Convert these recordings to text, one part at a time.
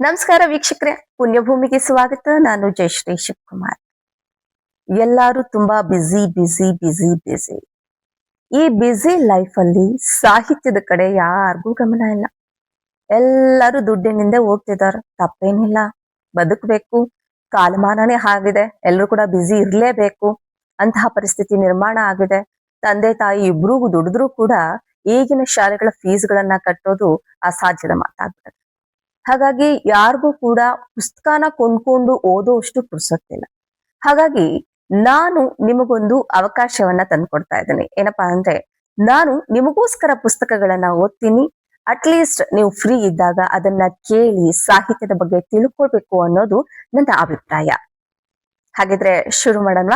ನಮಸ್ಕಾರ ವೀಕ್ಷಕರೇ, ಪುಣ್ಯಭೂಮಿಗೆ ಸ್ವಾಗತ. ನಾನು ಜಯಶ್ರೀ ಶಿವಕುಮಾರ್. ಎಲ್ಲರೂ ತುಂಬಾ ಬ್ಯುಸಿ ಬ್ಯುಸಿ ಬ್ಯುಸಿ ಬ್ಯುಸಿ ಈ ಬ್ಯುಸಿ ಲೈಫ್ ಅಲ್ಲಿ ಸಾಹಿತ್ಯದ ಕಡೆ ಯಾರಿಗೂ ಗಮನ ಇಲ್ಲ. ಎಲ್ಲರೂ ದುಡ್ಡಿನಿಂದ ಹೋಗ್ತಿದ್ದಾರೆ. ತಪ್ಪೇನಿಲ್ಲ. ಬದುಕಬೇಕು. ಕಾಲಮಾನನೇ ಆಗಿದೆ. ಎಲ್ಲರೂ ಕೂಡ ಬ್ಯುಸಿ ಇರಲೇಬೇಕು. ಅಂತಹ ಪರಿಸ್ಥಿತಿ ನಿರ್ಮಾಣ ಆಗಿದೆ. ತಂದೆ, ತಾಯಿ ಇಬ್ರಿಗೂ ದುಡಿದ್ರು ಕೂಡ ಈಗಿನ ಶಾಲೆಗಳ ಫೀಸ್ಗಳನ್ನ ಕಟ್ಟೋದು ಅಸಾಧ್ಯದ ಮಾತಾಗ್ಬಿಡುತ್ತೆ. ಹಾಗಾಗಿ ಯಾರಿಗೂ ಕೂಡ ಪುಸ್ತಕನ ಕೊಂಡ್ಕೊಂಡು ಓದೋಷ್ಟು ಪುರ್ಸೊತ್ತಿಲ್ಲ. ಹಾಗಾಗಿ ನಾನು ನಿಮಗೊಂದು ಅವಕಾಶವನ್ನ ತಂದ್ಕೊಡ್ತಾ ಇದ್ದೀನಿ. ಏನಪ್ಪಾ ಅಂದ್ರೆ ನಾನು ನಿಮಗೋಸ್ಕರ ಪುಸ್ತಕಗಳನ್ನ ಓದ್ತೀನಿ. ಅಟ್ಲೀಸ್ಟ್ ನೀವು ಫ್ರೀ ಇದ್ದಾಗ ಅದನ್ನ ಕೇಳಿ ಸಾಹಿತ್ಯದ ಬಗ್ಗೆ ತಿಳ್ಕೊಳ್ಬೇಕು ಅನ್ನೋದು ನನ್ನ ಅಭಿಪ್ರಾಯ. ಹಾಗಿದ್ರೆ ಶುರು ಮಾಡೋಣ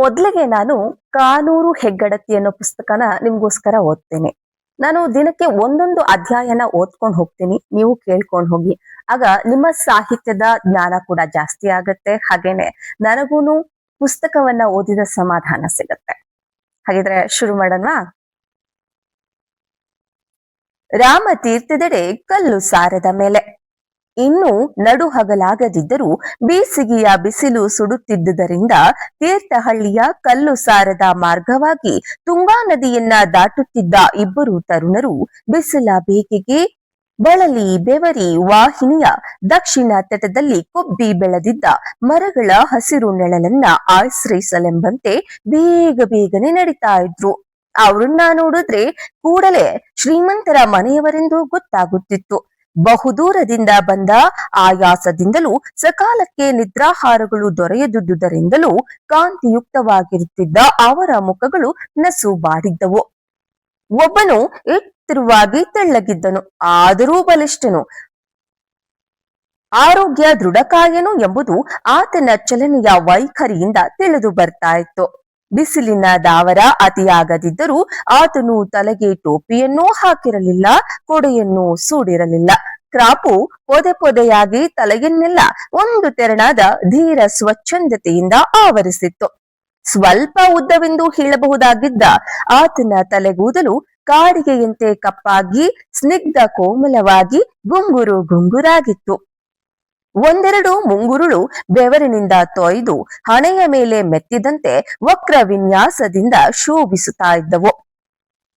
ಮೊದಲಿಗೆ ನಾನು ಕಾನೂರು ಹೆಗ್ಗಡತಿ ಅನ್ನೋ ಪುಸ್ತಕನ ನಿಮ್ಗೋಸ್ಕರ ಓದ್ತೇನೆ. ನಾನು ದಿನಕ್ಕೆ ಒಂದೊಂದು ಅಧ್ಯಾಯನ ಓದ್ಕೊಂಡು ಹೋಗ್ತೀನಿ, ನೀವು ಕೇಳ್ಕೊಂಡು ಹೋಗಿ. ಆಗ ನಿಮ್ಮ ಸಾಹಿತ್ಯದ ಜ್ಞಾನ ಕೂಡ ಜಾಸ್ತಿ ಆಗತ್ತೆ, ಹಾಗೇನೆ ನನಗೂನು ಪುಸ್ತಕವನ್ನ ಓದಿದ ಸಮಾಧಾನ ಸಿಗತ್ತೆ. ಹಾಗಿದ್ರೆ ಶುರು ಮಾಡೋಣ ರಾಮ ತೀರ್ಥದೆಡೆ ಕಲ್ಲು ಸಾರದ ಮೇಲೆ. ಇನ್ನು ನಡು ಹಗಲಾಗದಿದ್ದರೂ ಬೇಸಿಗೆಯ ಬಿಸಿಲು ಸುಡುತ್ತಿದ್ದುದರಿಂದ ತೀರ್ಥಹಳ್ಳಿಯ ಕಲ್ಲು ಸಾರದ ಮಾರ್ಗವಾಗಿ ತುಂಗಾ ನದಿಯನ್ನ ದಾಟುತ್ತಿದ್ದ ಇಬ್ಬರು ತರುಣರು ಬಿಸಿಲ ಬೇಗೆಗೆ ಬಳಲಿ ಬೆವರಿ ವಾಹಿನಿಯ ದಕ್ಷಿಣ ತಟದಲ್ಲಿ ಕೊಬ್ಬಿ ಬೆಳೆದಿದ್ದ ಮರಗಳ ಹಸಿರು ನೆಳಲನ್ನ ಆಶ್ರಯಿಸಲೆಂಬಂತೆ ಬೇಗ ಬೇಗನೆ ನಡೀತಾ ಇದ್ರು. ಅವ್ರನ್ನ ನೋಡಿದ್ರೆ ಕೂಡಲೇ ಶ್ರೀಮಂತರ ಮನೆಯವರೆಂದು ಗೊತ್ತಾಗುತ್ತಿತ್ತು. ಬಹುದೂರದಿಂದ ಬಂದ ಆಯಾಸದಿಂದಲೂ ಸಕಾಲಕ್ಕೆ ನಿದ್ರಾಹಾರಗಳು ದೊರೆಯದುದರಿಂದಲೂ ಕಾಂತಿಯುಕ್ತವಾಗಿರುತ್ತಿದ್ದ ಅವರ ಮುಖಗಳು ನಸು ಬಾಡಿದ್ದವು. ಒಬ್ಬನು ಎತ್ತರವಾಗಿ ತೆಳ್ಳಗಿದ್ದನು, ಆದರೂ ಬಲಿಷ್ಠನು. ಆರೋಗ್ಯ ದೃಢಕಾಯನು ಎಂಬುದು ಆತನ ಚಲನೆಯ ವೈಖರಿಯಿಂದ ತಿಳಿದು ಬರ್ತಾ ಇತ್ತು. ಬಿಸಿಲಿನ ದಾವರ ಅತಿಯಾಗದಿದ್ದರೂ ಆತನು ತಲೆಗೆ ಟೋಪಿಯನ್ನೂ ಹಾಕಿರಲಿಲ್ಲ, ಕೊಡೆಯನ್ನು ಸೂಡಿರಲಿಲ್ಲ. ಕ್ರಾಪು ಪೊದೆ ಪೊದೆಯಾಗಿ ತಲೆಯನ್ನೆಲ್ಲ ಒಂದು ತೆರನಾದ ಧೀರ ಸ್ವಚ್ಛಂದತೆಯಿಂದ ಆವರಿಸಿತ್ತು. ಸ್ವಲ್ಪ ಉದ್ದವೆಂದು ಹೇಳಬಹುದಾಗಿದ್ದ ಆತನ ತಲೆಗೂದಲು ಕಾಡಿಗೆಯಂತೆ ಕಪ್ಪಾಗಿ ಸ್ನಿಗ್ಧ ಕೋಮಲವಾಗಿ ಗುಂಗುರು ಗುಂಗುರಾಗಿತ್ತು. ಒಂದೆರಡು ಮುಂಗುರುಳು ಬೆವರಿನಿಂದ ತೊಯ್ದು ಹಣೆಯ ಮೇಲೆ ಮೆತ್ತಿದಂತೆ ವಕ್ರ ವಿನ್ಯಾಸದಿಂದ ಶೋಭಿಸುತ್ತಾ ಇದ್ದವು.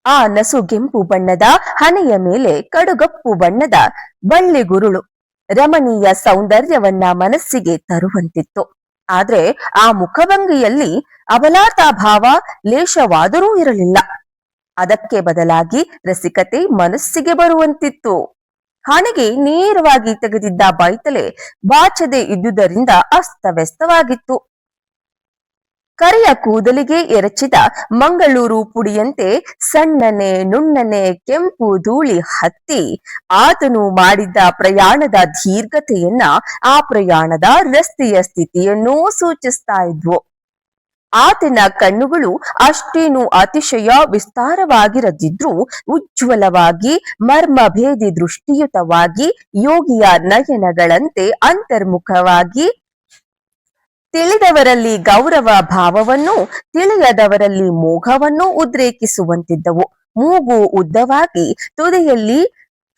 ಆ ನಸುಗೆಂಪು ಬಣ್ಣದ, ಹಣೆಯ ಮೇಲೆ ಕಡುಗಪ್ಪು ಬಣ್ಣದ ಬಳ್ಳಿಗುರುಳು ರಮಣೀಯ ಸೌಂದರ್ಯವನ್ನ ಮನಸ್ಸಿಗೆ ತರುವಂತಿತ್ತು. ಆದ್ರೆ ಆ ಮುಖಭಂಗಿಯಲ್ಲಿ ಅಬಲಾತಾಭಾವ ಲೇಷವಾದರೂ ಇರಲಿಲ್ಲ. ಅದಕ್ಕೆ ಬದಲಾಗಿ ರಸಿಕತೆ ಮನಸ್ಸಿಗೆ ಬರುವಂತಿತ್ತು. ಹಣೆಗೆ ನೇರವಾಗಿ ತೆಗೆದಿದ್ದ ಬೈತಲೆ ಬಾಚದೆ ಇದ್ದುದರಿಂದ ಅಸ್ತವ್ಯಸ್ತವಾಗಿತ್ತು. ಕರೆಯ ಕೂದಲಿಗೆ ಎರಚಿದ ಮಂಗಳೂರು ಪುಡಿಯಂತೆ ಸಣ್ಣನೆ ನುಣ್ಣನೆ ಕೆಂಪು ಧೂಳಿ ಹತ್ತಿ. ಆತನು ಮಾಡಿದ್ದ ಪ್ರಯಾಣದ ದೀರ್ಘತೆಯನ್ನ ಆ ಪ್ರಯಾಣದ ರಸ್ತೆಯ ಸ್ಥಿತಿಯನ್ನೂ ಸೂಚಿಸ್ತಾ ಇದ್ವು. ಆತನ ಕಣ್ಣುಗಳು ಅಷ್ಟೇನು ಅತಿಶಯ ವಿಸ್ತಾರವಾಗಿರದಿದ್ರೂ ಉಜ್ವಲವಾಗಿ ಮರ್ಮಭೇದಿ ದೃಷ್ಟಿಯುತವಾಗಿ ಯೋಗಿಯ ನಯನಗಳಂತೆ ಅಂತರ್ಮುಖವಾಗಿ ತಿಳಿದವರಲ್ಲಿ ಗೌರವ ಭಾವವನ್ನು, ತಿಳಿಯದವರಲ್ಲಿ ಮೋಘವನ್ನು ಉದ್ರೇಕಿಸುವಂತಿದ್ದವು. ಮೂಗು ಉದ್ದವಾಗಿ ತುದಿಯಲ್ಲಿ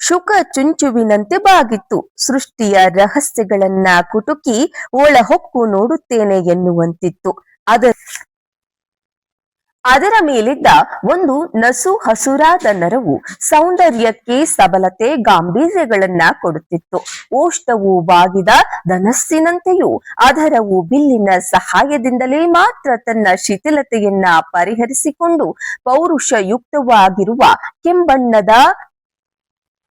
ಶುಕ ಚುಂಚುವಿನಂತೆ ಬಾಗಿತ್ತು. ಸೃಷ್ಟಿಯ ರಹಸ್ಯಗಳನ್ನ ಕುಟುಕಿ ಒಳಹೊಕ್ಕು ನೋಡುತ್ತೇನೆ ಎನ್ನುವಂತಿತ್ತು. ಅದರ ಅದರ ಮೇಲಿದ್ದ ಒಂದು ನಸು ಹಸುರಾದ ನರವು ಸೌಂದರ್ಯಕ್ಕೆ ಸಬಲತೆ ಗಾಂಭೀರ್ಯಗಳನ್ನ ಕೊಡುತ್ತಿತ್ತು. ಓಷ್ಟವು ಬಾಗಿದ ಧನಸ್ಸಿನಂತೆಯೂ ಅದರವು ಬಿಲ್ಲಿನ ಸಹಾಯದಿಂದಲೇ ಮಾತ್ರ ತನ್ನ ಶಿಥಿಲತೆಯನ್ನ ಪರಿಹರಿಸಿಕೊಂಡು ಪೌರುಷಯುಕ್ತವಾಗಿರುವ ಕೆಂಬಣ್ಣದ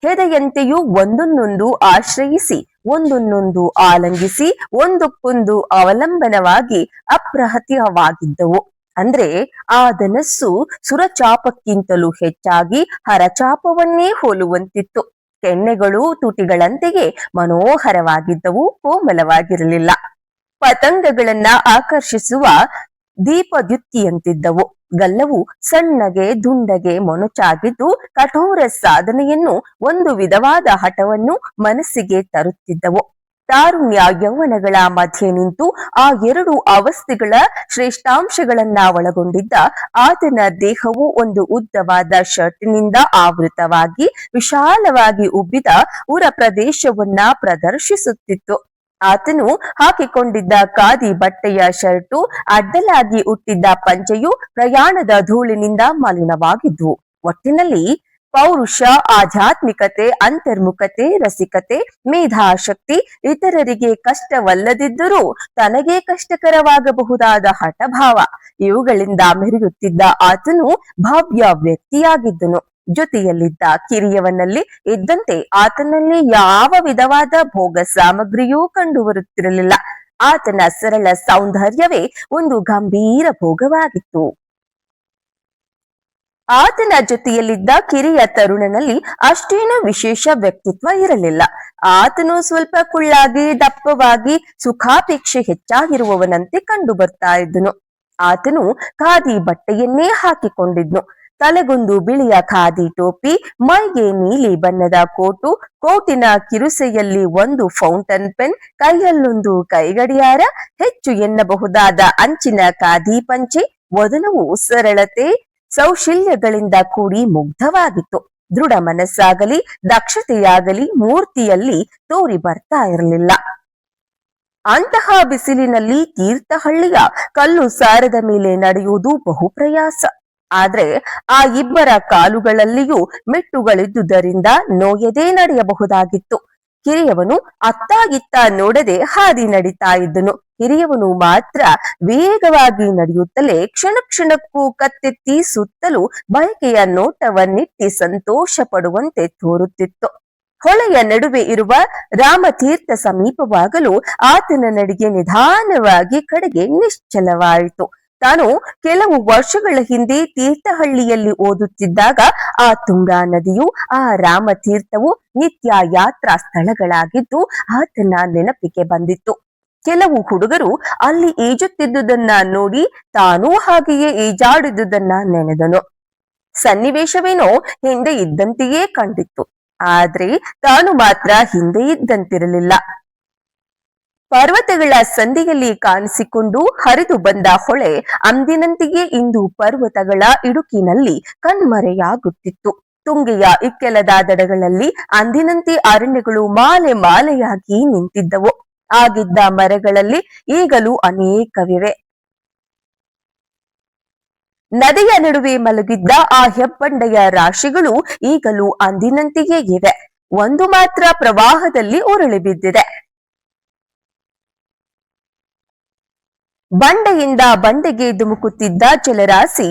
ಹೆದೆಯಂತೆಯೂ ಒಂದನ್ನೊಂದು ಆಶ್ರಯಿಸಿ, ಒಂದನ್ನೊಂದು ಆಲಂಗಿಸಿ, ಒಂದಕ್ಕೊಂದು ಅವಲಂಬನವಾಗಿ ಅಪ್ರಹತ್ಯವಾಗಿದ್ದವು. ಅಂದ್ರೆ ಆ ಧನಸ್ಸು ಸುರಚಾಪಕ್ಕಿಂತಲೂ ಹೆಚ್ಚಾಗಿ ಹರಚಾಪವನ್ನೇ ಹೋಲುವಂತಿತ್ತು. ಕೆನ್ನೆಗಳು ತುಟಿಗಳಂತೆಯೇ ಮನೋಹರವಾಗಿದ್ದವು, ಕೋಮಲವಾಗಿರಲಿಲ್ಲ. ಪತಂಗಗಳನ್ನ ಆಕರ್ಷಿಸುವ ದೀಪದ್ಯುತ್ತಿಯಂತಿದ್ದವು ಗಲ್ಲವು ಸಣ್ಣಗೆ, ದುಂಡಗೆ ಮೊನಚಾಗಿದ್ದು ಕಠೋರ ಸಾಧನೆಯನ್ನು ಒಂದು ವಿಧವಾದ ಹಠವನ್ನು ಮನಸ್ಸಿಗೆ ತರುತ್ತಿದ್ದವು. ತಾರುಣ್ಯ ಯೌವನಗಳ ಮಧ್ಯೆ ನಿಂತು ಆ ಎರಡು ಅವಸ್ಥೆಗಳ ಶ್ರೇಷ್ಠಾಂಶಗಳನ್ನ ಒಳಗೊಂಡಿದ್ದ ಆತನ ದೇಹವು ಒಂದು ಉದ್ದವಾದ ಶರ್ಟ್ನಿಂದ ಆವೃತವಾಗಿ ವಿಶಾಲವಾಗಿ ಉಬ್ಬಿದ ಉರ ಪ್ರದೇಶವನ್ನ ಪ್ರದರ್ಶಿಸುತ್ತಿತ್ತು. ಆತನು ಹಾಕಿಕೊಂಡಿದ್ದ ಖಾದಿ ಬಟ್ಟೆಯ ಶರ್ಟು, ಅಡ್ಡಲಾಗಿ ಉಟ್ಟಿದ್ದ ಪಂಚೆಯು ಪ್ರಯಾಣದ ಧೂಳಿನಿಂದ ಮಲಿನವಾಗಿದ್ವು. ಒಟ್ಟಿನಲ್ಲಿ ಪೌರುಷ, ಆಧ್ಯಾತ್ಮಿಕತೆ, ಅಂತರ್ಮುಖತೆ, ರಸಿಕತೆ, ಮೇಧಾಶಕ್ತಿ ಇತರರಿಗೆ ಕಷ್ಟವಲ್ಲದಿದ್ದರೂ ತನಗೆ ಕಷ್ಟಕರವಾಗಬಹುದಾದ ಹಠಭಾವ. ಇವುಗಳಿಂದ ಮೆರೆಯುತ್ತಿದ್ದ ಆತನು ಭವ್ಯ ವ್ಯಕ್ತಿಯಾಗಿದ್ದನು. ಜೊತೆಯಲ್ಲಿದ್ದ ಕಿರಿಯವನಲ್ಲಿ ಇದ್ದಂತೆ ಆತನಲ್ಲಿ ಯಾವ ವಿಧವಾದ ಭೋಗ ಸಾಮಗ್ರಿಯೂ ಕಂಡುಬರುತ್ತಿರಲಿಲ್ಲ. ಆತನ ಸರಳ ಸೌಂದರ್ಯವೇ ಒಂದು ಗಂಭೀರ ಭೋಗವಾಗಿತ್ತು. ಆತನ ಜೊತೆಯಲ್ಲಿದ್ದ ಕಿರಿಯ ತರುಣನಲ್ಲಿ ಅಷ್ಟೇನು ವಿಶೇಷ ವ್ಯಕ್ತಿತ್ವ ಇರಲಿಲ್ಲ. ಆತನು ಸ್ವಲ್ಪ ಕುಳ್ಳಾಗಿ, ದಪ್ಪವಾಗಿ, ಸುಖಾಪೇಕ್ಷೆ ಹೆಚ್ಚಾಗಿರುವವನಂತೆ ಕಂಡು ಬರ್ತಾ ಇದ್ದನು. ಆತನು ಖಾದಿ ಬಟ್ಟೆಯನ್ನೇ ಹಾಕಿಕೊಂಡಿದ್ನು. ತಲೆಗೊಂದು ಬಿಳಿಯ ಖಾದಿ ಟೋಪಿ, ಮೈಗೆ ನೀಲಿ ಬಣ್ಣದ ಕೋಟು, ಕೋಟಿನ ಕಿರುಸೆಯಲ್ಲಿ ಒಂದು ಫೌಂಟನ್ ಪೆನ್, ಕೈಯಲ್ಲೊಂದು ಕೈಗಡಿಯಾರ, ಹೆಚ್ಚು ಎನ್ನಬಹುದಾದ ಅಂಚಿನ ಖಾದಿ ಪಂಚೆ ವದನವು ಸರಳತೆ ಸೌಶಲ್ಯಗಳಿಂದ ಕೂಡಿ ಮುಗ್ಧವಾಗಿತ್ತು. ದೃಢ ಮನಸ್ಸಾಗಲಿ, ದಕ್ಷತೆಯಾಗಲಿ ಮೂರ್ತಿಯಲ್ಲಿ ತೋರಿ ಬರ್ತಾ ಇರಲಿಲ್ಲ. ಅಂತಹ ಬಿಸಿಲಿನಲ್ಲಿ ತೀರ್ಥಹಳ್ಳಿಯ ಕಲ್ಲು ಸಾರದ ಮೇಲೆ ನಡೆಯುವುದು ಬಹು ಪ್ರಯಾಸ. ಆದ್ರೆ ಆ ಇಬ್ಬರ ಕಾಲುಗಳಲ್ಲಿಯೂ ಮೆಟ್ಟುಗಳಿದ್ದುದರಿಂದ ನೋಯದೇ ನಡೆಯಬಹುದಾಗಿತ್ತು. ಕಿರಿಯವನು ಅತ್ತಾಗಿತ್ತ ನೋಡದೆ ಹಾದಿ ನಡೀತಾ ಇದ್ದನು. ಹಿರಿಯವನು ಮಾತ್ರ ವೇಗವಾಗಿ ನಡೆಯುತ್ತಲೇ ಕ್ಷಣ ಕ್ಷಣಕ್ಕೂ ಕತ್ತೆತ್ತಿ ಸುತ್ತಲೂ ಬಯಕೆಯ ನೋಟವನ್ನಿಟ್ಟಿ ಸಂತೋಷ ಪಡುವಂತೆ ತೋರುತ್ತಿತ್ತು. ಹೊಳೆಯ ನಡುವೆ ಇರುವ ರಾಮತೀರ್ಥ ಸಮೀಪವಾಗಲು ಆತನ ನಡಿಗೆ ನಿಧಾನವಾಗಿ ಕಡೆಗೆ ನಿಶ್ಚಲವಾಯಿತು. ತಾನು ಕೆಲವು ವರ್ಷಗಳ ಹಿಂದೆ ತೀರ್ಥಹಳ್ಳಿಯಲ್ಲಿ ಓದುತ್ತಿದ್ದಾಗ ಆ ತುಂಗಾ ನದಿಯು, ಆ ರಾಮತೀರ್ಥವು ನಿತ್ಯ ಯಾತ್ರಾ ಸ್ಥಳಗಳಾಗಿದ್ದು ಆತನ ನೆನಪಿಗೆ ಬಂದಿತ್ತು. ಕೆಲವು ಹುಡುಗರು ಅಲ್ಲಿ ಈಜುತ್ತಿದ್ದುದನ್ನ ನೋಡಿ ತಾನೂ ಹಾಗೆಯೇ ಈಜಾಡಿದುದನ್ನ ನೆನೆದನು. ಸನ್ನಿವೇಶವೇನೋ ಹಿಂದೆ ಇದ್ದಂತೆಯೇ ಕಂಡಿತ್ತು. ಆದ್ರೆ ತಾನು ಮಾತ್ರ ಹಿಂದೆ ಇದ್ದಂತಿರಲಿಲ್ಲ. ಪರ್ವತಗಳ ಸಂಧಿಯಲ್ಲಿ ಕಾಣಿಸಿಕೊಂಡು ಹರಿದು ಬಂದ ಹೊಳೆ ಅಂದಿನಂತೆಯೇ ಇಂದು ಪರ್ವತಗಳ ಇಡುಕಿನಲ್ಲಿ ಕಣ್ಮರೆಯಾಗುತ್ತಿತ್ತು. ತುಂಗೆಯ ಇಕ್ಕೆಲದ ದಡಗಳಲ್ಲಿ ಅಂದಿನಂತೆ ಅರಣ್ಯಗಳು ಮಾಲೆ ಮಾಲೆಯಾಗಿ ನಿಂತಿದ್ದವು. ಆಗಿದ್ದ ಮರಗಳಲ್ಲಿ ಈಗಲೂ ಅನೇಕವಿವೆ. ನದಿಯ ನಡುವೆ ಮಲಗಿದ್ದ ಆ ಹೆಬ್ಬಂಡೆಯ ರಾಶಿಗಳು ಈಗಲೂ ಅಂದಿನಂತೆಯೇ ಇವೆ. ಒಂದು ಮಾತ್ರ ಪ್ರವಾಹದಲ್ಲಿ ಉರುಳಿ ಬಿದ್ದಿದೆ. ಬಂಡೆಯಿಂದ ಬಂಡೆಗೆ ಧುಮುಕುತ್ತಿದ್ದ ಜಲರಾಶಿ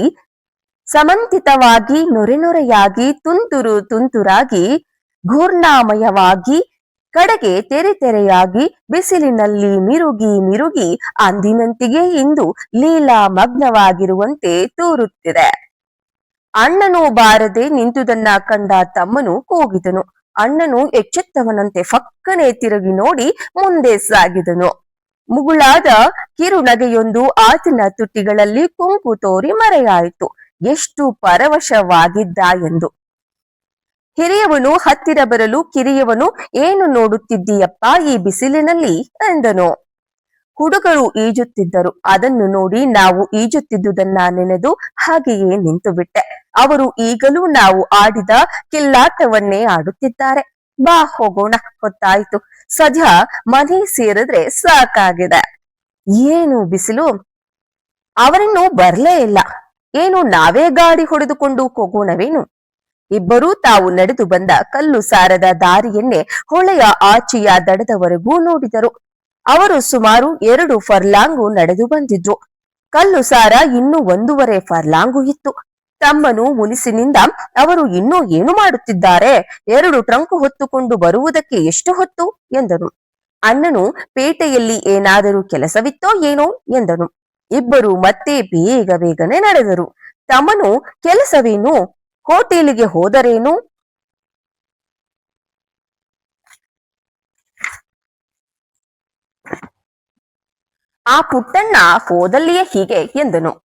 ಸಮಂತಿತವಾಗಿ ನೊರೆನೊರೆಯಾಗಿ ತುಂತುರು ತುಂತುರಾಗಿ ಘೂರ್ಣಾಮಯವಾಗಿ ಕಡೆಗೆ ತೆರೆ ತೆರೆಯಾಗಿ ಬಿಸಿಲಿನಲ್ಲಿ ಮಿರುಗಿ ಮಿರುಗಿ ಅಂದಿನಂತಿಗೆ ಇಂದು ಲೀಲಾ ಮಗ್ನವಾಗಿರುವಂತೆ ತೋರುತ್ತಿದೆ. ಅಣ್ಣನು ಬಾರದೆ ನಿಂತುದನ್ನ ಕಂಡ ತಮ್ಮನು ಕೂಗಿದನು. ಅಣ್ಣನು ಎಚ್ಚೆತ್ತವನಂತೆ ಫಕ್ಕನೆ ತಿರುಗಿ ನೋಡಿ ಮುಂದೆ ಸಾಗಿದನು. ಮುಗುಳಾದ ಕಿರುನಗೆಯೊಂದು ಆತನ ತುಟಿಗಳಲ್ಲಿ ಕುಂಕು ತೋರಿ ಮರೆಯಾಯಿತು. ಎಷ್ಟು ಪರವಶವಾಗಿದ್ದ ಎಂದು. ಹಿರಿಯವನು ಹತ್ತಿರ ಬರಲು ಕಿರಿಯವನು, ಏನು ನೋಡುತ್ತಿದ್ದೀಯಪ್ಪ ಈ ಬಿಸಿಲಿನಲ್ಲಿ? ಎಂದನು. ಹುಡುಗರು ಈಜುತ್ತಿದ್ದರು. ಅದನ್ನು ನೋಡಿ ನಾವು ಈಜುತ್ತಿದ್ದುದನ್ನ ನೆನೆದು ಹಾಗೆಯೇ ನಿಂತು ಬಿಟ್ಟೆ ಅವರು ಈಗಲೂ ನಾವು ಆಡಿದ ಕಿಲ್ಲಾಟವನ್ನೇ ಆಡುತ್ತಿದ್ದಾರೆ. ಬಾ ಹೋಗೋಣ, ಹೊತ್ತಾಯ್ತು. ಸದ್ಯ ಮನೆ ಸೇರಿದ್ರೆ ಸಾಕಾಗಿದೆ. ಏನು ಬಿಸಿಲು? ಅವರಿನ್ನು ಬರ್ಲೇ ಇಲ್ಲ. ಏನು ನಾವೇ ಗಾಡಿ ಹೊಡೆದುಕೊಂಡು ಹೋಗೋಣವೇನು? ಇಬ್ಬರೂ ತಾವು ನಡೆದು ಬಂದ ಕಲ್ಲು ಸಾರದ ದಾರಿಯನ್ನೇ ಹೊಳೆಯ ಆಚೆಯ ದಡದವರೆಗೂ ನೋಡಿದರು. ಅವರು ಸುಮಾರು ಎರಡು ಫರ್ಲಾಂಗು ನಡೆದು ಬಂದಿದ್ರು ಕಲ್ಲು ಸಾರ ಇನ್ನೂ ಒಂದೂವರೆ ಫರ್ಲಾಂಗು ಇತ್ತು. ತಮ್ಮನು ಮುನಿಸಿನಿಂದ ಅವರು ಇನ್ನೂ ಏನು ಮಾಡುತ್ತಿದ್ದಾರೆ? ಎರಡು ಟ್ರಂಕ್ ಹೊತ್ತುಕೊಂಡು ಬರುವುದಕ್ಕೆ ಎಷ್ಟು ಹೊತ್ತು? ಎಂದನು. ಅಣ್ಣನು, ಪೇಟೆಯಲ್ಲಿ ಏನಾದರೂ ಕೆಲಸವಿತ್ತೋ ಏನೋ? ಎಂದನು. ಇಬ್ಬರು ಮತ್ತೆ ಬೇಗ ಬೇಗನೆ ನಡೆದರು. ತಮ್ಮನು, ಕೆಲಸವೇನು? ಹೋಟೆಲಿಗೆ ಹೋದರೇನು? ಆ ಪುಟ್ಟಣ್ಣ ಹೋದಲ್ಲಿಯೇ ಹೀಗೆ ಎಂದನು.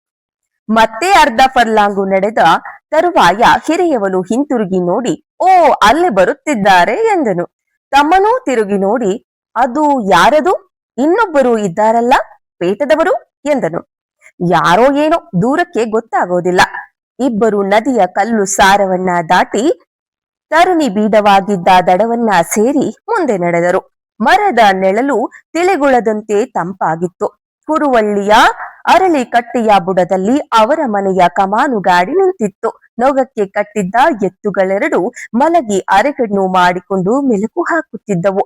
ಮತ್ತೆ ಅರ್ಧ ಫರ್ಲಾಂಗು ನಡೆದ ತರುವಾಯ ಹಿರಿಯವನು ಹಿಂತಿರುಗಿ ನೋಡಿ, ಓ, ಅಲ್ಲಿ ಬರುತ್ತಿದ್ದಾರೆ ಎಂದನು. ತಮ್ಮನೂ ತಿರುಗಿ ನೋಡಿ, ಅದು ಯಾರದು? ಇನ್ನೊಬ್ಬರು ಇದ್ದಾರಲ್ಲ, ಪೇಟದವರು ಎಂದನು. ಯಾರೋ ಏನೋ ದೂರಕ್ಕೆ ಗೊತ್ತಾಗೋದಿಲ್ಲ. ಇಬ್ಬರು ನದಿಯ ಕಲ್ಲು ಸಾರವನ್ನ ದಾಟಿ ತರುಣಿ ಬೀಡವಾಗಿದ್ದ ದಡವನ್ನ ಸೇರಿ ಮುಂದೆ ನಡೆದರು. ಮರದ ನೆಳಲು ತಿಳಿಗುಳದಂತೆ ತಂಪಾಗಿತ್ತು. ಕುರುವಳ್ಳಿಯ ಅರಳಿ ಕಟ್ಟೆಯ ಬುಡದಲ್ಲಿ ಅವರ ಮನೆಯ ಕಮಾನು ಗಾಡಿ ನಿಂತಿತ್ತು. ನೊಗಕ್ಕೆ ಕಟ್ಟಿದ್ದ ಎತ್ತುಗಳೆರಡು ಮಲಗಿ ಅರೆಗಣ್ಣು ಮಾಡಿಕೊಂಡು ಮೆಲುಕು ಹಾಕುತ್ತಿದ್ದವು.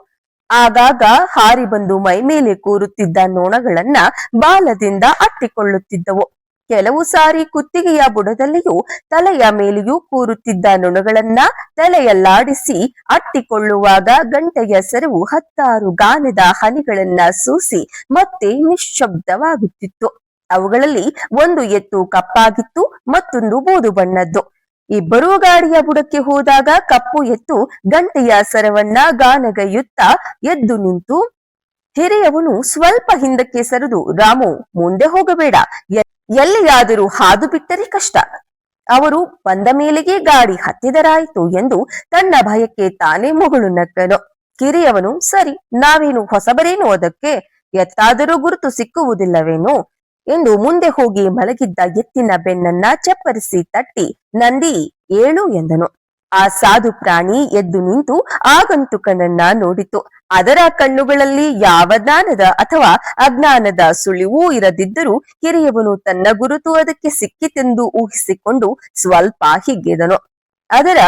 ಆಗಾಗ ಹಾರಿ ಬಂದು ಮೈಮೇಲೆ ಕೂರುತ್ತಿದ್ದ ನೊಣಗಳನ್ನ ಬಾಲದಿಂದ ಅಟ್ಟಿಕೊಳ್ಳುತ್ತಿದ್ದವು. ಕೆಲವು ಸಾರಿ ಕುತ್ತಿಗೆಯ ಬುಡದಲ್ಲಿಯೂ ತಲೆಯ ಮೇಲೆಯೂ ಕೂರುತ್ತಿದ್ದ ನೊಣಗಳನ್ನ ತಲೆಯಲ್ಲಾಡಿಸಿ ಅಟ್ಟಿಕೊಳ್ಳುವಾಗ ಗಂಟೆಯ ಸೆರವು ಹತ್ತಾರು ಗಾನದ ಹನಿಗಳನ್ನ ಸೂಸಿ ಮತ್ತೆ ನಿಶ್ಶಬ್ದವಾಗುತ್ತಿತ್ತು. ಅವುಗಳಲ್ಲಿ ಒಂದು ಎತ್ತು ಕಪ್ಪಾಗಿತ್ತು, ಮತ್ತೊಂದು ಬೂದು ಬಣ್ಣದ್ದು. ಇಬ್ಬರೂ ಗಾಡಿಯ ಬುಡಕ್ಕೆ ಹೋದಾಗ ಕಪ್ಪು ಎತ್ತು ಗಂಟೆಯ ಸರವನ್ನ ಗಾನಗೈಯುತ್ತಾ ಎದ್ದು ನಿಂತು, ಹಿರಿಯವನು ಸ್ವಲ್ಪ ಹಿಂದಕ್ಕೆ ಸರಿದು, ರಾಮು, ಮುಂದೆ ಹೋಗಬೇಡ. ಎಲ್ಲಿಯಾದರೂ ಹಾದು ಬಿಟ್ಟರೆ ಕಷ್ಟ. ಅವರು ಬಂದ ಮೇಲೆಗೆ ಗಾಡಿ ಹತ್ತಿದರಾಯಿತು ಎಂದು ತನ್ನ ಭಯಕ್ಕೆ ತಾನೇ ಮುಗುಳು ನಕ್ಕನು. ಕಿರಿಯವನು, ಸರಿ, ನಾವೇನು ಹೊಸಬರೇನು ಅದಕ್ಕೆ? ಎತ್ತಾದರೂ ಗುರುತು ಸಿಕ್ಕುವುದಿಲ್ಲವೇನೋ? ಎಂದು ಮುಂದೆ ಹೋಗಿ ಮಲಗಿದ್ದ ಎತ್ತಿನ ಬೆನ್ನನ್ನ ಚಪ್ಪರಿಸಿ ತಟ್ಟಿ, ನಂದಿ, ಏಳು ಎಂದನು. ಆ ಸಾಧು ಪ್ರಾಣಿ ಎದ್ದು ನಿಂತು ಆಗಂತುಕನನ್ನ ನೋಡಿತು. ಅದರ ಕಣ್ಣುಗಳಲ್ಲಿ ಯಾವ ಜ್ಞಾನದ ಅಥವಾ ಅಜ್ಞಾನದ ಸುಳಿವೂ ಇರದಿದ್ದರೂ ಹಿರಿಯವನು ತನ್ನ ಗುರುತು ಅದಕ್ಕೆ ಸಿಕ್ಕಿತೆಂದು ಊಹಿಸಿಕೊಂಡು ಸ್ವಲ್ಪ ಹಿಗ್ಗಿದನು. ಅದರ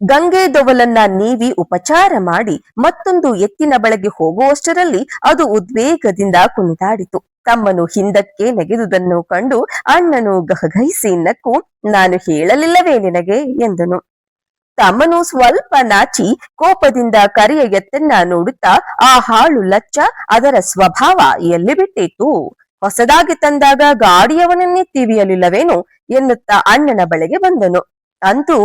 ಗಂಗೆ ದೊವಲನ್ನ ನೀವಿ ಉಪಚಾರ ಮಾಡಿ ಮತ್ತೊಂದು ಎತ್ತಿನ ಬಳಗೆ ಹೋಗುವಷ್ಟರಲ್ಲಿ ಅದು ಉದ್ವೇಗದಿಂದ ಕುಣಿದಾಡಿತು. ತಮ್ಮನು ಹಿಂದಕ್ಕೆ ನೆಗೆದುದನ್ನು ಕಂಡು ಅಣ್ಣನು ಗಹಗಹಿಸಿ ನಕ್ಕು, ನಾನು ಹೇಳಲಿಲ್ಲವೇ ನಿನಗೆ ಎಂದನು. ತಮ್ಮನು ಸ್ವಲ್ಪ ನಾಚಿ ಕೋಪದಿಂದ ಕರೆಯ ಎತ್ತನ್ನ ನೋಡುತ್ತಾ, ಆ ಹಾಳು ಲಚ್ಚ ಅದರ ಸ್ವಭಾವ ಎಲ್ಲಿ ಬಿಟ್ಟಿತು ಹೊಸದಾಗಿ ತಂದಾಗ ಗಾಡಿಯವನನ್ನೇ ತಿವಿಯಲಿಲ್ಲವೇನು? ಎನ್ನುತ್ತಾ ಅಣ್ಣನ ಬಳಿಗೆ ಬಂದನು. ಅಂತೂ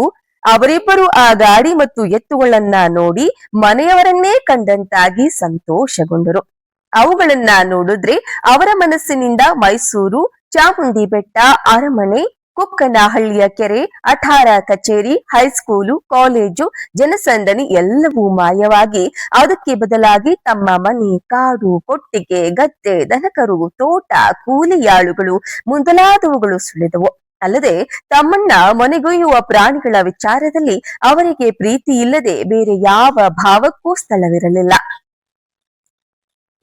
ಅವರಿಬ್ಬರು ಆ ಗಾಡಿ ಮತ್ತು ಎತ್ತುಗಳನ್ನ ನೋಡಿ ಮನೆಯವರನ್ನೇ ಕಂಡಂತಾಗಿ ಸಂತೋಷಗೊಂಡರು. ಅವುಗಳನ್ನ ನೋಡಿದ್ರೆ ಅವರ ಮನಸ್ಸಿನಿಂದ ಮೈಸೂರು ಚಾಮುಂಡಿ ಬೆಟ್ಟ ಅರಮನೆ, ಕುಕ್ಕನಹಳ್ಳಿಯ ಕೆರೆ ಅಠಾರ ಕಚೇರಿ, ಹೈಸ್ಕೂಲು, ಕಾಲೇಜು, ಜನಸಂದಣಿ ಎಲ್ಲವೂ ಮಾಯವಾಗಿ ಅದಕ್ಕೆ ಬದಲಾಗಿ ತಮ್ಮ ಮನೆ, ಕಾಡು, ಕೊಟ್ಟಿಗೆ, ಗದ್ದೆ, ದನಕರು, ತೋಟ, ಕೂಲಿಯಾಳುಗಳು ಮುಂದಲಾದವುಗಳು ಸುಳಿದವು. ಅಲ್ಲದೆ ತಮ್ಮನ್ನ ಮನೆಗೊಯ್ಯುವ ಪ್ರಾಣಿಗಳ ವಿಚಾರದಲ್ಲಿ ಅವರಿಗೆ ಪ್ರೀತಿ ಇಲ್ಲದೆ ಬೇರೆ ಯಾವ ಭಾವಕ್ಕೂ ಸ್ಥಳವಿರಲಿಲ್ಲ.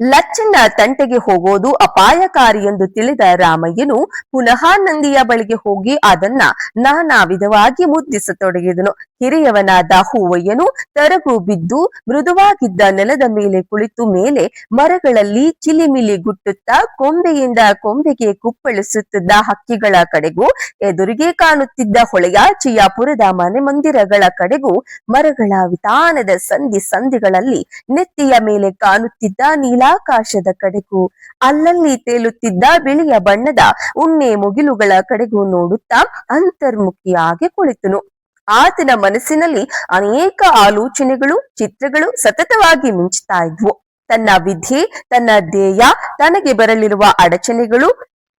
ಲಚ್ಚನ್ನ ತಂಟೆಗೆ ಹೋಗೋದು ಅಪಾಯಕಾರಿ ಎಂದು ತಿಳಿದ ರಾಮಯ್ಯನು ಪುನಃ ನಂದಿಯ ಬಳಿಗೆ ಹೋಗಿ ಅದನ್ನ ನಾನಾ ವಿಧವಾಗಿ ಮುದ್ದಿಸತೊಡಗಿದನು ಹಿರಿಯವನಾದ ಹೂವಯ್ಯನು ತರಗು ಬಿದ್ದು ಮೃದುವಾಗಿದ್ದ ನೆಲದ ಮೇಲೆ ಕುಳಿತು ಮೇಲೆ ಮರಗಳಲ್ಲಿ ಚಿಲಿಮಿಲಿ ಗುಟ್ಟುತ್ತಾ ಕೊಂಬೆಯಿಂದ ಕೊಂಬೆಗೆ ಕುಪ್ಪಳಿಸುತ್ತಿದ್ದ ಹಕ್ಕಿಗಳ ಕಡೆಗೂ ಎದುರಿಗೆ ಕಾಣುತ್ತಿದ್ದ ಹೊಳೆಯ ಚಿಯಾಪುರದ ಮನೆ ಮಂದಿರಗಳ ಕಡೆಗೂ ಮರಗಳ ವಿತಾನದ ಸಂಧಿ ಸಂಧಿಗಳಲ್ಲಿ ನೆತ್ತಿಯ ಮೇಲೆ ಕಾಣುತ್ತಿದ್ದ ನೀಲಾಕಾಶದ ಕಡೆಗೂ ಅಲ್ಲಲ್ಲಿ ತೇಲುತ್ತಿದ್ದ ಬಿಳಿಯ ಬಣ್ಣದ ಉಣ್ಣೆ ಮುಗಿಲುಗಳ ಕಡೆಗೂ ನೋಡುತ್ತಾ ಅಂತರ್ಮುಖಿಯಾಗಿ ಕುಳಿತನು. ಆತನ ಮನಸ್ಸಿನಲ್ಲಿ ಅನೇಕ ಆಲೋಚನೆಗಳು, ಚಿತ್ರಗಳು ಸತತವಾಗಿ ಮಿಂಚುತ್ತಾ ಇದ್ವು. ತನ್ನ ವಿಧಿ, ತನ್ನ ಧ್ಯೇಯ, ತನಗೆ ಬರಲಿರುವ ಅಡಚಣೆಗಳು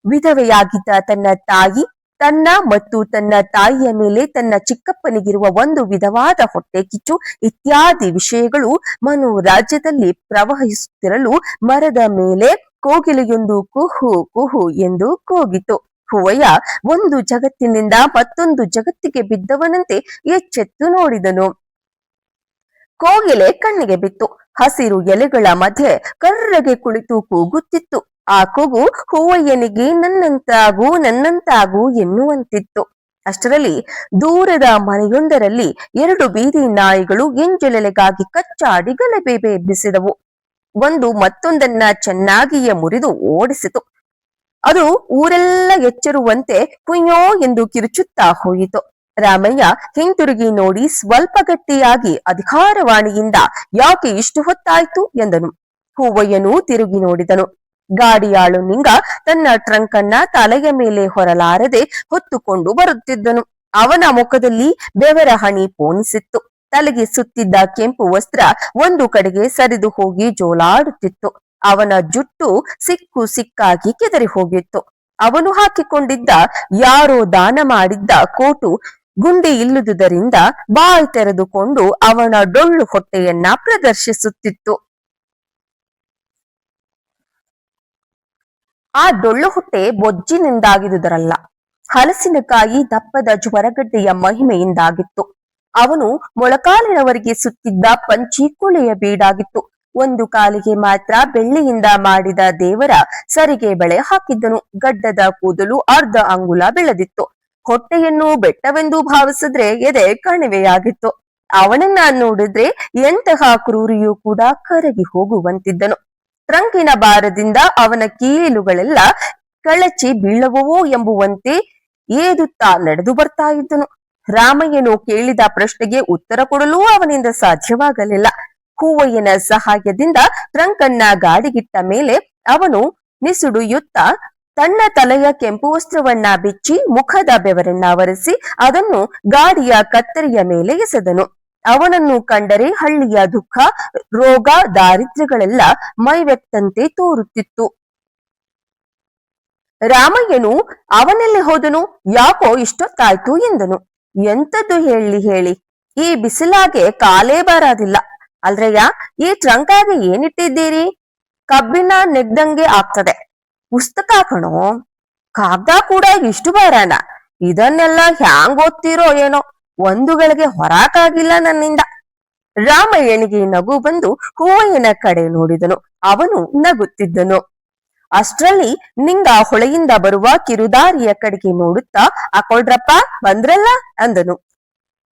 ವಿಧವೆಯಾಗಿದ್ದ ತನ್ನ ತಾಯಿ, ತನ್ನ ಮತ್ತು ತನ್ನ ತಾಯಿಯ ಮೇಲೆ ತನ್ನ ಚಿಕ್ಕಪ್ಪನಿಗಿರುವ ಒಂದು ವಿಧವಾದ ಹೊಟ್ಟೆ ಕಿಚ್ಚು ಇತ್ಯಾದಿ ವಿಷಯಗಳು ಮನೋರಾಜ್ಯದಲ್ಲಿ ಪ್ರವಹಿಸುತ್ತಿರಲು ಮರದ ಮೇಲೆ ಕೋಗಿಲೆಯೊಂದು ಕುಹು ಕುಹು ಎಂದು ಕೂಗಿತು. ಹೂವಯ್ಯ ಒಂದು ಜಗತ್ತಿನಿಂದ ಮತ್ತೊಂದು ಜಗತ್ತಿಗೆ ಬಿದ್ದವನಂತೆ ಎಚ್ಚೆತ್ತು ನೋಡಿದನು. ಕೋಗಿಲೆ ಕಣ್ಣಿಗೆ ಬಿತ್ತು. ಹಸಿರು ಎಲೆಗಳ ಮಧ್ಯೆ ಕರ್ರಗೆ ಕುಳಿತು ಕೂಗುತ್ತಿತ್ತು. ಆ ಕೂಗು ಹೂವಯ್ಯನಿಗೆ ನನ್ನಂತಾಗು ನನ್ನಂತಾಗು ಎನ್ನುವಂತಿತ್ತು. ಅಷ್ಟರಲ್ಲಿ ದೂರದ ಮನೆಯೊಂದರಲ್ಲಿ ಎರಡು ಬೀದಿ ನಾಯಿಗಳು ಎಂಜಲೆಲೆಗಾಗಿ ಕಚ್ಚಾಡಿ ಗಲಭೆ ಎಬ್ಬಿಸಿದವು ಒಂದು ಮತ್ತೊಂದನ್ನ ಚೆನ್ನಾಗಿಯೇ ಮುರಿದು ಓಡಿಸಿತು. ಅದು ಊರೆಲ್ಲ ಎಚ್ಚರುವಂತೆ ಕುಯ್ಯೋ ಎಂದು ಕಿರುಚುತ್ತಾ ಹೋಯಿತು. ರಾಮಯ್ಯ ಹಿಂತಿರುಗಿ ನೋಡಿ ಸ್ವಲ್ಪ ಗಟ್ಟಿಯಾಗಿ ಅಧಿಕಾರವಾಣಿಯಿಂದ ಯಾಕೆ ಇಷ್ಟು ಹೊತ್ತಾಯ್ತು ಎಂದನು. ಹೂವಯ್ಯನು ತಿರುಗಿ ನೋಡಿದನು. ಗಾಡಿಯಾಳು ನಿಂಗ ತನ್ನ ಟ್ರಂಕ್ ಅನ್ನ ತಲೆಯ ಮೇಲೆ ಹೊರಲಾರದೆ ಹೊತ್ತುಕೊಂಡು ಬರುತ್ತಿದ್ದನು. ಅವನ ಮುಖದಲ್ಲಿ ಬೆವರ ಹಣಿ ಪೋಣಿಸಿತ್ತು. ತಲೆಗೆ ಸುತ್ತಿದ್ದ ಕೆಂಪು ವಸ್ತ್ರ ಒಂದು ಕಡೆಗೆ ಸರಿದು ಹೋಗಿ ಜೋಲಾಡುತ್ತಿತ್ತು. ಅವನ ಜುಟ್ಟು ಸಿಕ್ಕು ಸಿಕ್ಕಾಗಿ ಕೆದರಿ ಹೋಗಿತ್ತು. ಅವನು ಹಾಕಿಕೊಂಡಿದ್ದ ಯಾರೋ ದಾನ ಮಾಡಿದ್ದ ಕೋಟು ಗುಂಡಿ ಇಲ್ಲದುದರಿಂದ ಬಾಯಿ ತೆರೆದುಕೊಂಡು ಅವನ ಡೊಳ್ಳು ಹೊಟ್ಟೆಯನ್ನ ಪ್ರದರ್ಶಿಸುತ್ತಿತ್ತು. ಆ ಡೊಳ್ಳು ಹೊಟ್ಟೆ ಬೊಜ್ಜಿನಿಂದಾಗಿದುದರಲ್ಲ. ಹಲಸಿನಕಾಯಿ ದಪ್ಪದ ಜ್ವರಗಡ್ಡೆಯ ಮಹಿಮೆಯಿಂದಾಗಿತ್ತು. ಅವನು ಮೊಳಕಾಲಿನವರಿಗೆ ಸುತ್ತಿದ್ದ ಪಂಚಿ ಕುಳಿಯ ಬೀಡಾಗಿತ್ತು. ಒಂದು ಕಾಲಿಗೆ ಮಾತ್ರ ಬೆಳ್ಳಿಯಿಂದ ಮಾಡಿದ ದೇವರ ಸರಿಗೆ ಬಳೆ ಹಾಕಿದ್ದನು. ಗಡ್ಡದ ಕೂದಲು ಅರ್ಧ ಅಂಗುಲ ಬೆಳೆದಿತ್ತು. ಹೊಟ್ಟೆಯನ್ನು ಬೆಟ್ಟವೆಂದು ಭಾವಿಸಿದ್ರೆ ಎದೆ ಕಣಿವೆಯಾಗಿತ್ತು. ಅವನನ್ನ ನೋಡಿದ್ರೆ ಎಂತಹ ಕ್ರೂರಿಯೂ ಕೂಡ ಕರಗಿ ಹೋಗುವಂತಿದ್ದನು. ಟ್ರಂಕಿನ ಭಾರದಿಂದ ಅವನ ಕೀಲುಗಳೆಲ್ಲ ಕಳಚಿ ಬೀಳವೋ ಎಂಬುವಂತೆ ಏದುತ್ತಾ ನಡೆದು ಬರ್ತಾ ಇದ್ದನು. ರಾಮಯ್ಯನು ಕೇಳಿದ ಪ್ರಶ್ನೆಗೆ ಉತ್ತರ ಕೊಡಲು ಅವನಿಂದ ಸಾಧ್ಯವಾಗಲಿಲ್ಲ. ಹೂವಯ್ಯನ ಸಹಾಯದಿಂದ ಟ್ರಂಕನ್ನ ಗಾಡಿಗಿಟ್ಟ ಮೇಲೆ ಅವನು ನಿಸುಡುಯುತ್ತ ತನ್ನ ತಲೆಯ ಕೆಂಪು ವಸ್ತ್ರವನ್ನ ಬಿಚ್ಚಿ ಮುಖದ ಬೆವರನ್ನ ಒರೆಸಿ ಅದನ್ನು ಗಾಡಿಯ ಕತ್ತರಿಯ ಮೇಲೆ ಎಸೆದನು. ಅವನನ್ನು ಕಂಡರೆ ಹಳ್ಳಿಯ ದುಃಖ, ರೋಗ, ದಾರಿದ್ರ್ಯಗಳೆಲ್ಲ ಮೈವೆತ್ತಂತೆ ತೋರುತ್ತಿತ್ತು. ರಾಮಯ್ಯನು ಅವನಲ್ಲಿ ಹೋದನು? ಯಾಕೋ ಇಷ್ಟೊತ್ತಾಯ್ತು ಎಂದನು. ಎಂತದ್ದು ಹೇಳಿ ಹೇಳಿ. ಈ ಬಿಸಿಲಾಗೆ ಕಾಲೇ ಬರೋದಿಲ್ಲ. ಅಲ್ರಯ್ಯ, ಈ ಟ್ರಂಕಾಗೆ ಏನಿಟ್ಟಿದ್ದೀರಿ? ಕಬ್ಬಿನ ನೆಗ್ದಂಗೆ ಆಗ್ತದೆ. ಪುಸ್ತಕ ಕಣೋ, ಕಾಗ್ದ ಕೂಡ ಇಷ್ಟು ಬಾರಣ ಇದನ್ನೆಲ್ಲ ಹ್ಯಾಂಗ್ ಓದ್ತೀರೋ ಏನೋ ಒಂದು ಗಳಿಗೆ ಹೊರಾಕಾಗಿಲ್ಲ ನನ್ನಿಂದ. ರಾಮಯ್ಯನಿಗೆ ನಗು ಬಂದು ಹೂವಯ್ಯನ ಕಡೆ ನೋಡಿದನು. ಅವನು ನಗುತ್ತಿದ್ದನು. ಅಷ್ಟರಲ್ಲಿ ನಿಂಗ ಹೊಳೆಯಿಂದ ಬರುವ ಕಿರುದಾರಿಯ ಕಡೆಗೆ ನೋಡುತ್ತಾ, ಅಕೊಳ್ರಪ್ಪ, ಬಂದ್ರಲ್ಲ? ಅಂದನು.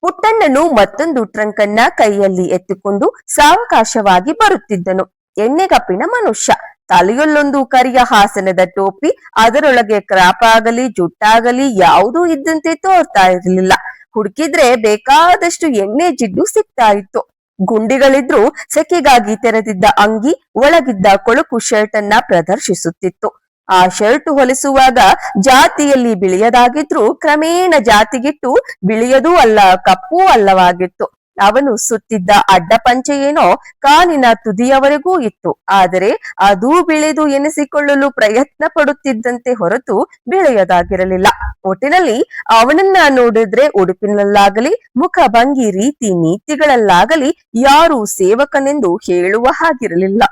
ಪುಟ್ಟಣ್ಣನು ಮತ್ತೊಂದು ಟ್ರಂಕನ್ನ ಕೈಯಲ್ಲಿ ಎತ್ತಿಕೊಂಡು ಸಾವಕಾಶವಾಗಿ ಬರುತ್ತಿದ್ದನು. ಎಣ್ಣೆಗಪ್ಪಿನ ಮನುಷ್ಯ. ತಲೆಯಲ್ಲೊಂದು ಕರಿಯ ಹಾಸನದ ಟೋಪಿ, ಅದರೊಳಗೆ ಕ್ರಾಪ್ ಆಗಲಿ, ಜುಟ್ಟಾಗಲಿ, ಯಾವುದೂ ಇದ್ದಂತೆ ತೋರ್ತಾ ಇರಲಿಲ್ಲ. ಹುಡುಕಿದ್ರೆ ಬೇಕಾದಷ್ಟು ಎಣ್ಣೆ ಜಿಡ್ಡು ಸಿಗ್ತಾ ಇತ್ತು. ಗುಂಡಿಗಳಿದ್ರೂ ಸೆಕೆಗಾಗಿ ತೆರೆದಿದ್ದ ಅಂಗಿ, ಒಳಗಿದ್ದ ಕೊಳುಕು ಶರ್ಟ್ ಅನ್ನ ಪ್ರದರ್ಶಿಸುತ್ತಿತ್ತು. ಆ ಶರ್ಟ್ ಹೊಲಿಸುವಾಗ ಜಾತಿಯಲ್ಲಿ ಬಿಳಿಯದಾಗಿದ್ರು ಕ್ರಮೇಣ ಜಾತಿಗಿಟ್ಟು ಬಿಳಿಯದೂ ಅಲ್ಲ, ಕಪ್ಪೂ ಅಲ್ಲವಾಗಿತ್ತು. ಅವನು ಸುತ್ತಿದ್ದ ಅಡ್ಡ ಪಂಚೆಯೇನೋ ಕಾಲಿನ ತುದಿಯವರೆಗೂ ಇತ್ತು. ಆದರೆ ಅದೂ ಬೆಳೆದು ಎನಿಸಿಕೊಳ್ಳಲು ಪ್ರಯತ್ನ ಪಡುತ್ತಿದ್ದಂತೆ ಹೊರತು ಬಿಳೆಯದಾಗಿರಲಿಲ್ಲ. ಒಟ್ಟಿನಲ್ಲಿ ಅವನನ್ನ ನೋಡಿದ್ರೆ ಉಡುಪಿನಲ್ಲಾಗಲಿ ಮುಖಭಂಗಿ ರೀತಿ ನೀತಿಗಳಲ್ಲಾಗಲಿ ಯಾರೂ ಸೇವಕನೆಂದು ಹೇಳುವ ಹಾಗಿರಲಿಲ್ಲ.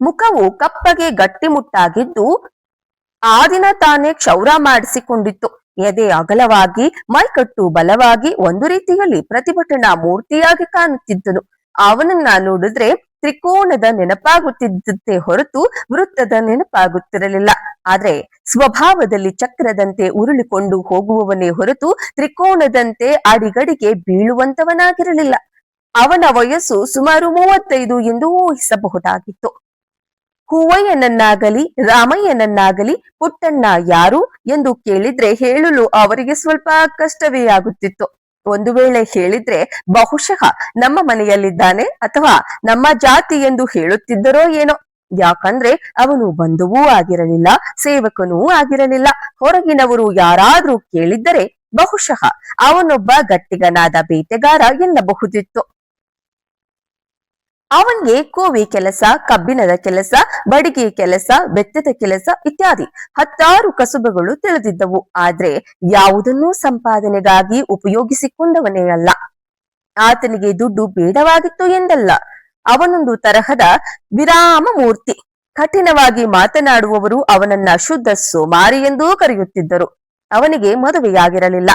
ಮುಖವು ಕಪ್ಪಗೆ ಗಟ್ಟಿಮುಟ್ಟಾಗಿದ್ದು ಆ ದಿನ ತಾನೇ ಕ್ಷೌರ ಮಾಡಿಸಿಕೊಂಡಿತ್ತು. ಎದೆ ಅಗಲವಾಗಿ, ಮೈಕಟ್ಟು ಬಲವಾಗಿ ಒಂದು ರೀತಿಯಲ್ಲಿ ಪ್ರತಿಭಟನಾ ಮೂರ್ತಿಯಾಗಿ ಕಾಣುತ್ತಿದ್ದನು. ಅವನನ್ನ ನೋಡಿದ್ರೆ ತ್ರಿಕೋಣದ ನೆನಪಾಗುತ್ತಿದ್ದಂತೆ ಹೊರತು ವೃತ್ತದ ನೆನಪಾಗುತ್ತಿರಲಿಲ್ಲ. ಆದ್ರೆ ಸ್ವಭಾವದಲ್ಲಿ ಚಕ್ರದಂತೆ ಉರುಳಿಕೊಂಡು ಹೋಗುವವನೇ ಹೊರತು ತ್ರಿಕೋಣದಂತೆ ಅಡಿಗಡಿಗೆ ಬೀಳುವಂತವನಾಗಿರಲಿಲ್ಲ. ಅವನ ವಯಸ್ಸು ಸುಮಾರು ಮೂವತ್ತೈದು ಎಂದು ಊಹಿಸಬಹುದಾಗಿತ್ತು. ಹೂವಯ್ಯನನ್ನಾಗಲಿ, ರಾಮಯ್ಯನನ್ನಾಗಲಿ ಪುಟ್ಟಣ್ಣ ಯಾರು ಎಂದು ಕೇಳಿದ್ರೆ ಹೇಳಲು ಅವರಿಗೆ ಸ್ವಲ್ಪ ಕಷ್ಟವೇ ಆಗುತ್ತಿತ್ತು. ಒಂದು ವೇಳೆ ಹೇಳಿದ್ರೆ ಬಹುಶಃ ನಮ್ಮ ಮನೆಯಲ್ಲಿದ್ದಾನೆ ಅಥವಾ ನಮ್ಮ ಜಾತಿ ಎಂದು ಹೇಳುತ್ತಿದ್ದರೋ ಏನೋ. ಯಾಕಂದ್ರೆ ಅವನು ಬಂಧುವೂ ಆಗಿರಲಿಲ್ಲ, ಸೇವಕನೂ ಆಗಿರಲಿಲ್ಲ. ಹೊರಗಿನವರು ಯಾರಾದ್ರೂ ಕೇಳಿದ್ದರೆ ಬಹುಶಃ ಅವನೊಬ್ಬ ಗಟ್ಟಿಗನಾದ ಬೇಟೆಗಾರ ಎನ್ನಬಹುದಿತ್ತು. ಅವನ್ಗೆ ಕೋವಿ ಕೆಲಸ, ಕಬ್ಬಿಣದ ಕೆಲಸ, ಬಡಿಗೆ ಕೆಲಸ, ಬೆತ್ತದ ಕೆಲಸ ಇತ್ಯಾದಿ ಹತ್ತಾರು ಕಸುಬುಗಳು ತಿಳಿದಿದ್ದವು. ಆದ್ರೆ ಯಾವುದನ್ನೂ ಸಂಪಾದನೆಗಾಗಿ ಉಪಯೋಗಿಸಿಕೊಂಡವನೇ ಅಲ್ಲ. ಆತನಿಗೆ ದುಡ್ಡು ಬೇಡವಾಗಿತ್ತು ಎಂದಲ್ಲ. ಅವನೊಂದು ತರಹದ ವಿರಾಮ ಮೂರ್ತಿ. ಕಠಿಣವಾಗಿ ಮಾತನಾಡುವವರು ಅವನನ್ನ ಶುದ್ಧ ಸೋಮಾರಿ ಎಂದೂ ಕರೆಯುತ್ತಿದ್ದರು. ಅವನಿಗೆ ಮದುವೆಯಾಗಿರಲಿಲ್ಲ.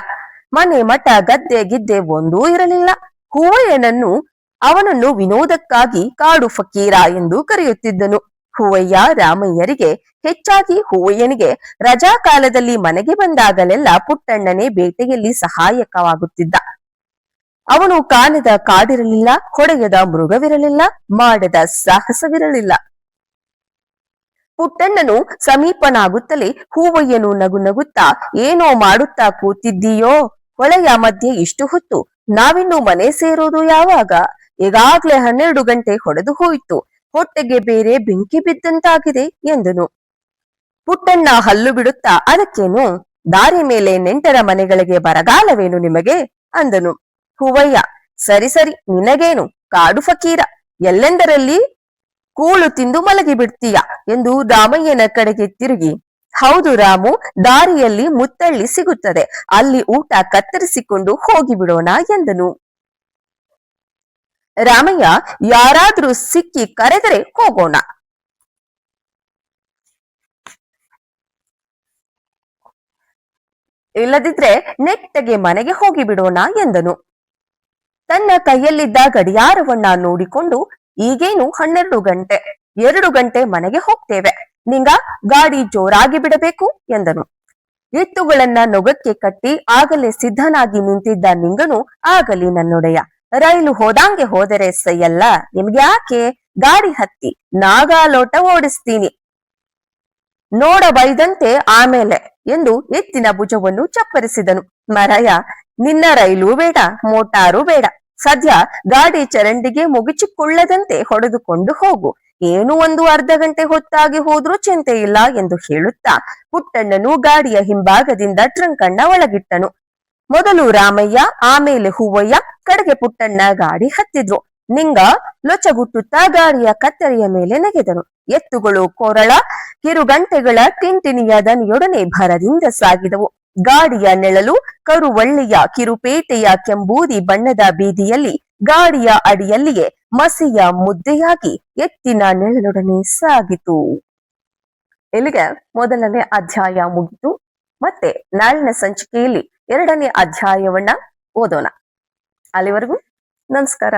ಮನೆ ಮಠ ಗದ್ದೆ ಗಿದ್ದೆ ಒಂದೂ ಇರಲಿಲ್ಲ. ಹೂವಯ್ಯನನ್ನು ಅವನನ್ನು ವಿನೋದಕ್ಕಾಗಿ ಕಾಡು ಫಕೀರ ಎಂದು ಕರೆಯುತ್ತಿದ್ದನು. ಹೂವಯ್ಯ ರಾಮಯ್ಯರಿಗೆ, ಹೆಚ್ಚಾಗಿ ಹೂವಯ್ಯನಿಗೆ ರಜಾ ಕಾಲದಲ್ಲಿ ಮನೆಗೆ ಬಂದಾಗಲೆಲ್ಲ ಪುಟ್ಟಣ್ಣನೇ ಬೇಟೆಯಲ್ಲಿ ಸಹಾಯಕವಾಗುತ್ತಿದ್ದ. ಅವನು ಕಾಣದ ಕಾಡಿರಲಿಲ್ಲ, ಹೊಡೆಯದ ಮೃಗವಿರಲಿಲ್ಲ, ಮಾಡದ ಸಾಹಸವಿರಲಿಲ್ಲ. ಪುಟ್ಟಣ್ಣನು ಸಮೀಪನಾಗುತ್ತಲೇ ಹೂವಯ್ಯನು ನಗು ನಗುತ್ತಾ, ಏನೋ ಮಾಡುತ್ತಾ ಕೂತಿದ್ದೀಯೋ? ಹೊಳೆಯ ಮಧ್ಯೆ ಇಷ್ಟು ಹೊತ್ತು ನಾವಿನ್ನು ಮನೆ ಸೇರೋದು ಯಾವಾಗ? ಈಗಾಗ್ಲೇ ಹನ್ನೆರಡು ಗಂಟೆ ಹೊಡೆದು ಹೋಯಿತು. ಹೊಟ್ಟೆಗೆ ಬೇರೆ ಬೆಂಕಿ ಬಿದ್ದಂತಾಗಿದೆ ಎಂದನು. ಪುಟ್ಟಣ್ಣ ಹಲ್ಲು ಬಿಡುತ್ತಾ ಅದಕ್ಕೇನು? ದಾರಿ ಮೇಲೆ ನೆಂಟರ ಮನೆಗಳಿಗೆ ಬರಗಾಲವೇನು ನಿಮಗೆ? ಅಂದನು. ಹೂವಯ್ಯ, ಸರಿ ಸರಿ, ನಿನಗೇನು? ಕಾಡು ಫಕೀರ, ಎಲ್ಲೆಂದರಲ್ಲಿ? ಕೂಳು ತಿಂದು ಮಲಗಿ ಬಿಡ್ತೀಯ ಎಂದು ರಾಮಯ್ಯನ ಕಡೆಗೆ ತಿರುಗಿ. ಹೌದು ರಾಮು, ದಾರಿಯಲ್ಲಿ ಮುತ್ತಳ್ಳಿ ಸಿಗುತ್ತದೆ. ಅಲ್ಲಿ ಊಟ ಕತ್ತರಿಸಿಕೊಂಡು ಹೋಗಿಬಿಡೋಣ ಎಂದನು. ರಾಮಯ್ಯ ಯಾರಾದ್ರೂ ಸಿಕ್ಕಿ ಕರೆದರೆ ಹೋಗೋಣ. ಇಲ್ಲದಿದ್ರೆ ನೆಟ್ಟಗೆ ಮನೆಗೆ ಹೋಗಿ ಬಿಡೋಣ ಎಂದನು. ತನ್ನ ಕೈಯಲ್ಲಿದ್ದ ಗಡಿಯಾರವನ್ನ ನೋಡಿಕೊಂಡು, ಈಗೇನು ಹನ್ನೆರಡು ಗಂಟೆ, ಎರಡು ಗಂಟೆ ಮನೆಗೆ ಹೋಗ್ತೇವೆ, ನಿಂಗ ಗಾಡಿ ಜೋರಾಗಿ ಬಿಡಬೇಕು ಎಂದನು. ಎತ್ತುಗಳನ್ನ ನೊಗಕ್ಕೆ ಕಟ್ಟಿ ಆಗಲೇ ಸಿದ್ಧನಾಗಿ ನಿಂತಿದ್ದ ನಿಂಗನು ಆಗಲಿ ನನ್ನೊಡೆಯ. ರೈಲು ಹೋದಂಗೆ ಹೋದರೆ ಸೈಯಲ್ಲ, ನಿಮ್ಗೆ ಯಾಕೆ? ಗಾಡಿ ಹತ್ತಿ, ನಾಗಾಲೋಟ ಓಡಿಸ್ತೀನಿ. ನೋಡ ಬೈದಂತೆ ಆಮೇಲೆ ಎಂದು ಎತ್ತಿನ ಭುಜವನ್ನು ಚಪ್ಪರಿಸಿದನು. ಮರಯ, ನಿನ್ನ ರೈಲು ಬೇಡ, ಮೋಟಾರು ಬೇಡ. ಸದ್ಯ ಗಾಡಿ ಚರಂಡಿಗೆ ಮುಗಿಚಿಕೊಳ್ಳದಂತೆ ಹೊಡೆದುಕೊಂಡು ಹೋಗು. ಏನು ಒಂದು ಅರ್ಧ ಗಂಟೆ ಹೊತ್ತಾಗಿ ಹೋದ್ರೂ ಚಿಂತೆ ಇಲ್ಲ ಎಂದು ಹೇಳುತ್ತಾ ಪುಟ್ಟಣ್ಣನು ಗಾಡಿಯ ಹಿಂಭಾಗದಿಂದ ಟ್ರಂಕಣ್ಣ ಒಳಗಿಟ್ಟನು. ಮೊದಲು ರಾಮಯ್ಯ, ಆಮೇಲೆ ಹೂವಯ್ಯ ಕಡೆಗೆ ಪುಟ್ಟಣ್ಣ ಗಾಡಿ ಹತ್ತಿದ್ರು. ನಿಂಗ ಲೊಚಗುಟ್ಟುತ್ತಾ ಗಾಡಿಯ ಕತ್ತರಿಯ ಮೇಲೆ ನೆಗೆದನು. ಎತ್ತುಗಳು ಕೊರಳ, ಕಿರುಗಂಟೆಗಳ ಟಿಂಟಿನಿಯ ದನಿಯೊಡನೆ ಭರದಿಂದ ಸಾಗಿದವು. ಗಾಡಿಯ ನೆಳಲು, ಕರುವಳ್ಳಿಯ ಕಿರುಪೇಟೆಯ ಕೆಂಬೂದಿ ಬಣ್ಣದ ಬೀದಿಯಲ್ಲಿ, ಗಾಡಿಯ ಅಡಿಯಲ್ಲಿಯೇ ಮಸಿಯ ಮುದ್ದೆಯಾಗಿ ಎತ್ತಿನ ನೆಳಲೊಡನೆ ಸಾಗಿತು. ಇಲ್ಲಿಗೆ ಮೊದಲನೇ ಅಧ್ಯಾಯ ಮುಗಿತು. ಮತ್ತೆ ನಾಳಿನ ಸಂಚಿಕೆಯಲ್ಲಿ ಎರಡನೇ ಅಧ್ಯಾಯವನ್ನ ಓದೋಣ. ಅಲ್ಲಿವರೆಗೂ ನಮಸ್ಕಾರ.